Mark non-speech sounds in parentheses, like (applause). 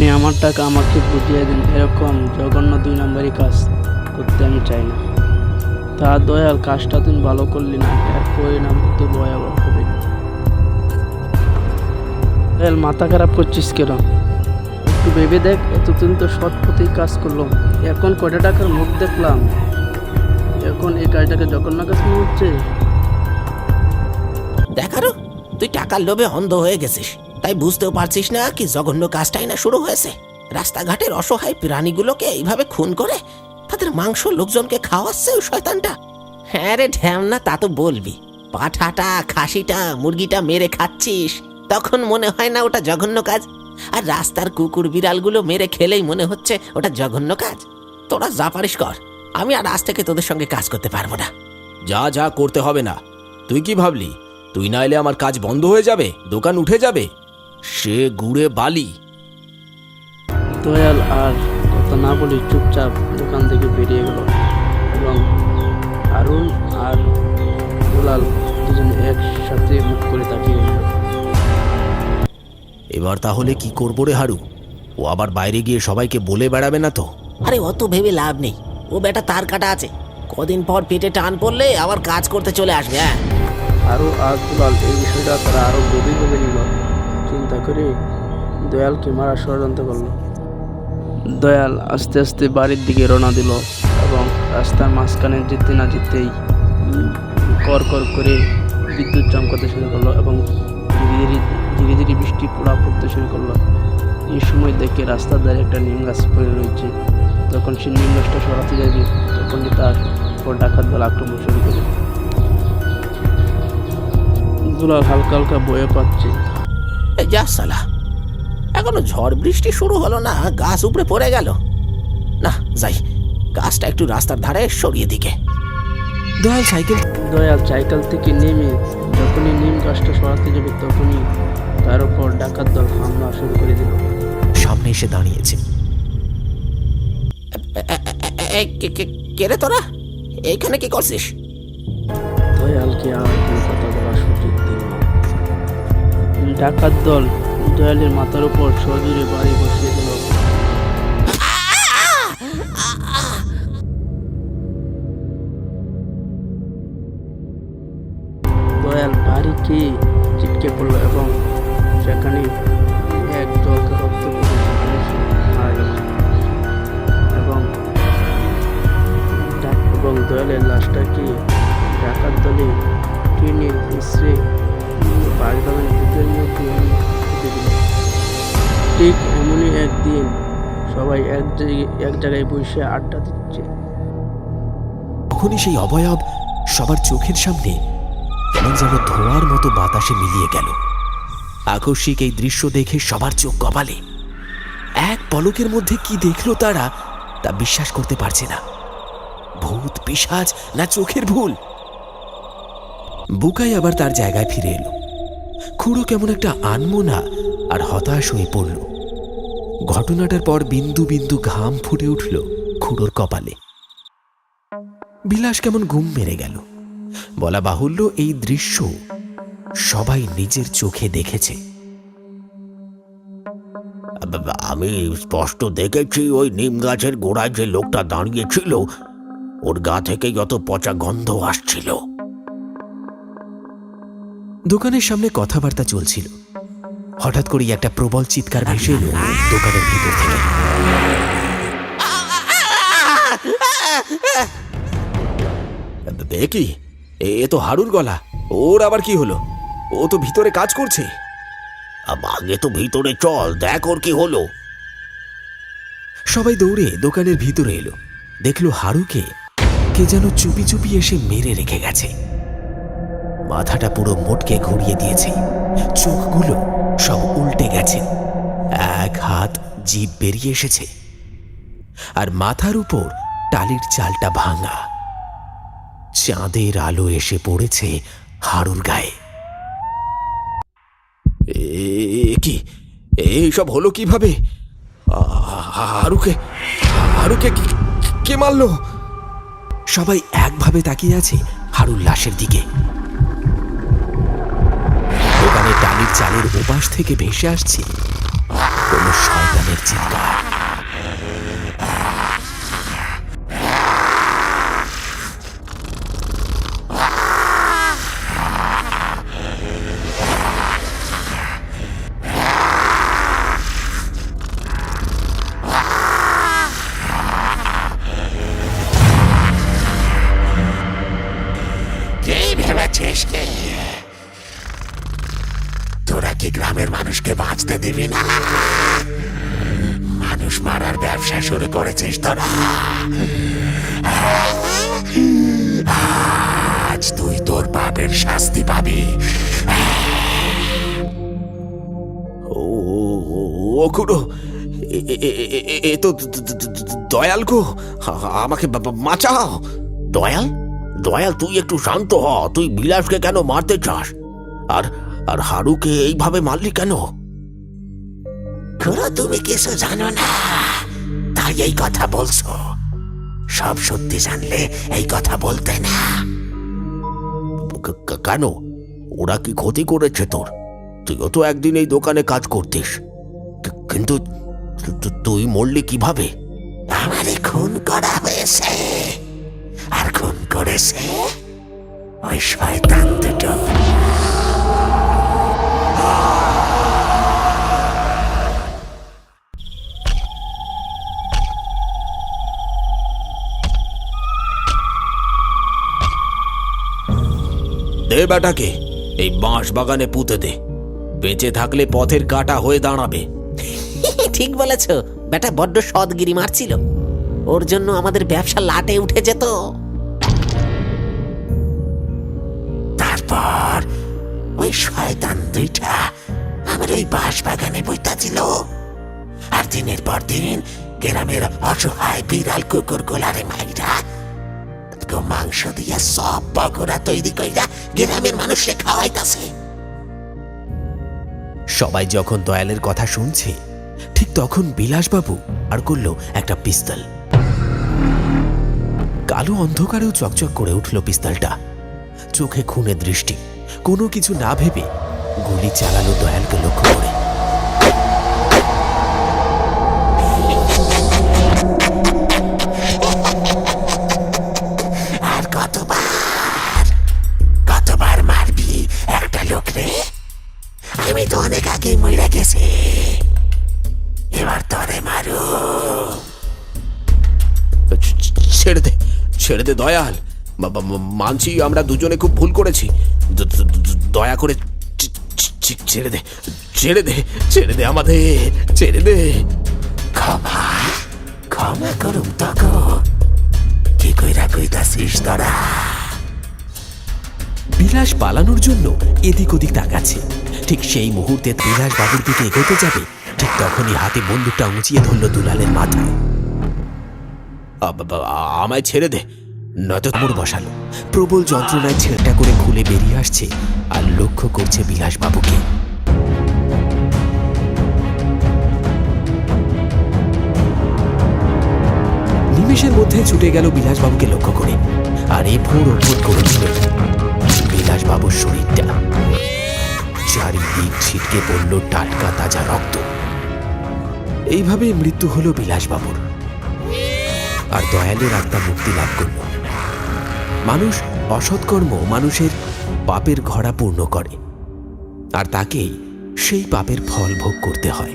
আপনি আমার টাকা আমাকে বুঝিয়ে দিন, এরকম জঘন্য দুই নম্বরই কাজ করতে আমি চাই না। তা দয়াল, কাজটা তুমি ভালো করলি না, এর পরিণাম তো ভয়াবহ হবে। দয়াল, মাথা খারাপ করছিস কেন? একটু ভেবে দেখ, এতদিন তো সৎ পথেই কাজ করল এখন কয়টা টাকার মুখ দেখলাম? এখন এই কাজটাকে জঘন্য কাজ মনে হচ্ছে? দেখারো, তুই টাকার লোভে অন্ধ হয়ে গেছিস। তাই বুঝতেও পারছিস না কি জঘন্য কাজটাই না শুরু হয়েছে। রাস্তাঘাটের অসহায় প্রাণীগুলোকে এইভাবে খুন করে তাদের মাংস লোকজনকে খাওয়াচ্ছে ওই শয়তানটা। হ্যাঁ রে ঢ্যামনা, তা তো বলবি। পাঠাটা, খাসিটা, মুরগিটা মেরে খাচ্ছিস, তখন মনে হয় না ওটা জঘন্য কাজ। আর রাস্তার কুকুর বিড়ালগুলো মেরে খেলেই মনে হচ্ছে ওটা জঘন্য কাজ। তোরা যা পারিস কর, আমি আর আজ থেকে তোদের সঙ্গে কাজ করতে পারব না। যা যা করতে হবে না। তুই কি ভাবলি? তুই না এলে আমার কাজ বন্ধ হয়ে যাবে? দোকান উঠে যাবে? সে গুড়ে বালি। দয়াল আর কথা না বলে চুপচাপ দোকান থেকে বেরিয়ে গেল এবং আরুণ আর দুলাল দুজন একসাথে মুখ করে তাকিয়ে রইল। এবার তাহলে কি করব রে হারু? ও আবার বাইরে গিয়ে সবাইকে বলে বেড়াবে না তো? আরে অত ভেবে লাভ নেই। ও বেটা তার কাটা আছে। কদিন পর পেটে টান পড়লে আবার কাজ করতে চলে আসবে হ্যাঁ? আরও আর দুলাল এই বিষয়টা তারা আরও গভীরভাবে নিল চিন্তা করে দয়ালকে মারা ষড়যন্ত্র করল। দয়াল আস্তে আস্তে বাড়ির দিকে রওনা দিল এবং রাস্তার মাঝখানে যেতে না যেতেই কর কর করে বিদ্যুৎ চমকাতে শুরু করল এবং ধীরে ধীরে ধীরে ধীরে বৃষ্টি পোড়া পড়তে শুরু করল। এই সময় দেখে রাস্তার ধারে একটা নিম গাছ পড়ে রয়েছে। যখন সে নিম গাছটা সরাতে যাবে তখনই তার উপর ডাকাত দল আক্রমণ শুরু করে দুলাল হালকা হালকা বয়ে পাচ্ছে। যা সালা। এখনও ঝড় বৃষ্টি শুরু হলো না গাছ উপরে পড়ে গেল। না যাই গাছটা একটু রাস্তার ধারে সরিয়ে দিকে। দয়াল সাইকেল। দয়াল সাইকেল থেকে নেমে যখনই নিম গাছটা সরাতে যাবে তখনই তার উপর ডাকাত দল হামলা শুরু করে দিল। সামনে এসে দাঁড়িয়েছে। কে রে তোরা? এইখানে কি করছিস? দয়ালকে আর ডাকাত দল দয়ালের মাথার উপর সজোরে বাড়ি বসিয়ে দিল। দয়াল বাড়িকে চিটকে পড়ল এবং সেখানে এক জলকে রক্ত এবং এবং দয়ালের লাশটাকে ডাকাত দলে টেনে হিসড়ে দিল ঠিক এমনই একদিন সবাই এক এক জায়গায় বসে আড্ডা দিচ্ছে। তখনই সেই অবয়ব সবার চোখের সামনে কেমন যেন ধোঁয়ার মতো বাতাসে মিলিয়ে গেল। আকস্মিক এই দৃশ্য দেখে সবার চোখ কপালে। এক পলকের মধ্যে কি দেখল তারা, তা বিশ্বাস করতে পারছে না। ভূত পিসাজ না চোখের ভুল? বুকাই আবার তার জায়গায় ফিরে এলো। খুঁড়ো কেমন একটা আনমোনা আর হতাশ হয়ে পড়ল। ঘটনাটার পর বিন্দু বিন্দু ঘাম ফুটে উঠল খুঁড়োর কপালে। বিলাস কেমন ঘুম মেরে গেল। বলা বাহুল্য এই দৃশ্য সবাই নিজের চোখে দেখেছে। আমি স্পষ্ট দেখেছি ওই নিম গাছের গোড়ায় যে লোকটা দাঁড়িয়েছিল ওর গা থেকে যত পচা গন্ধ আসছিল। দোকানের সামনে কথাবার্তা চলছিল। হঠাৎ করেই একটা প্রবল চিৎকার ভেসে এলো দোকানের ভিতর থেকে। কি এ তো হাড়ুর গলা। ওর আবার কি হলো? ও তো ভিতরে কাজ করছে। আগে তো ভিতরে চল দেখ ওর কি হলো। সবাই দৌড়ে দোকানের ভিতরে এলো। দেখল হাড়ুকে কে যেন চুপি চুপি এসে মেরে রেখে গেছে। মাথাটা পুরো মোটকে ঘুরিয়ে দিয়েছে। চোখগুলো সব উল্টে গেছে। এক হাত জিভ বেরিয়ে এসেছে। আর মাথার উপর টালির চালটা ভাঙা। চাঁদের আলো এসে পড়েছে হাড়ুর গায়ে। কি? এইসব হলো কীভাবে? হারুকে হারুকে কে মারলো? সবাই একভাবে তাকিয়ে আছে হারুর লাশের দিকে। টালির চালের ওপাশ থেকে ভেসে আসছে। কোনো শয়তানের চিৎকার। তোরা কি গ্রামের মানুষকে বাঁচতে দিবি না? মানুষ মারার ব্যবসা শুরু করেছিস তোরা আজ তুই তোর পাপের শাস্তি পাবি। ও ও খুড়ো এ- তো দয়াল গো। আমাকে বাঁচাও দয়াল? দয়াল তুই একটু শান্ত হ। তুই বিলাসকে কেন মারতে চাস? আর আর হারুকে এইভাবে মারলি কেন? তুমি কিছু জানো না। তাই এই কথা বলছো। সব সত্যি জানলে এই কথা বলতে না। কেন? ওরা কি ক্ষতি করেছে তোর? তুইও তো একদিন এই দোকানে কাজ করতিস। কিন্তু তুই মরলি কীভাবে? আমারে খুন করা হয়েছে। আর খুন করেছে ওই শয়তান দুটো। দে বেটাকে এই বাঁশ বাগানে পুঁতে দে। বেঁচে থাকলে পথের কাটা হয়ে দাঁড়াবে। (laughs) ঠিক বলেছ। বেটা বড্ড সদগিরি মারছিল। ওর জন্য আমাদের ব্যবসা লাটে উঠে যেত তারপর ওই শয়তান দুইটা আমার ওই বাঁশ বাগানে বইতাছিল আর দিনের পর দিন গ্রামের অসহায় বিড়াল কুকুর গোলারে মাইরা তো মাংস দিয়ে সব পকোড়া তৈরি কইরা গ্রামের মানুষে খাওয়াইতাছে। সবাই যখন দয়ালের কথা শুনছে, ঠিক তখন বিলাসবাবু আর করল একটা পিস্তল। কালো অন্ধকারেও চকচক করে উঠল পিস্তলটা। চোখে খুনে দৃষ্টি, কোনো কিছু না ভেবে গুলি চালালো দয়ালকে লক্ষ্য করে। আমি তো অনেক আগেই মরে গেছি এবার তরে মারু। ছ- ছ- ছেড়ে দে ছেড়ে দে দয়াল। মানছি আমরা দুজনে খুব ভুল করেছি। দয়া করে ছেড়ে দে ছেড়ে দে ছেড়ে দে আমাদের ছেড়ে দে। ক্ষমা ক্ষমা করুম তখন কি কইরা কইতাছিস তোরা? বিলাস পালানোর জন্য এদিক ওদিক তাকাচ্ছে। ঠিক সেই মুহূর্তে বিলাস বাবুর দিকে এগোতে যাবে, ঠিক তখনই হাতে বন্দুকটা উঁচিয়ে ধরল দুলালের মাথায়। আমায় ছেড়ে দে। নয়তো মোড় বসালো। প্রবল যন্ত্রণায় ছেঁড়টা করে খুলে বেরিয়ে আসছে আর লক্ষ্য করছে বিলাস বাবুকে। নিমেষের মধ্যে ছুটে গেল বিলাসবাবুকে লক্ষ্য করে, আর এ ভোর ওঠোট করেছিল বিলাসবাবুর শরীরটা। চারিদিক ছিটকে পড়ল টাটকা তাজা রক্ত। এইভাবে মৃত্যু হল বিলাসবাবুর। আর দয়ালের আত্মা মুক্তি লাভ করল। মানুষ অসৎকর্ম মানুষের পাপের ঘড়া পূর্ণ করে। আর তাকেই সেই পাপের ফল ভোগ করতে হয়।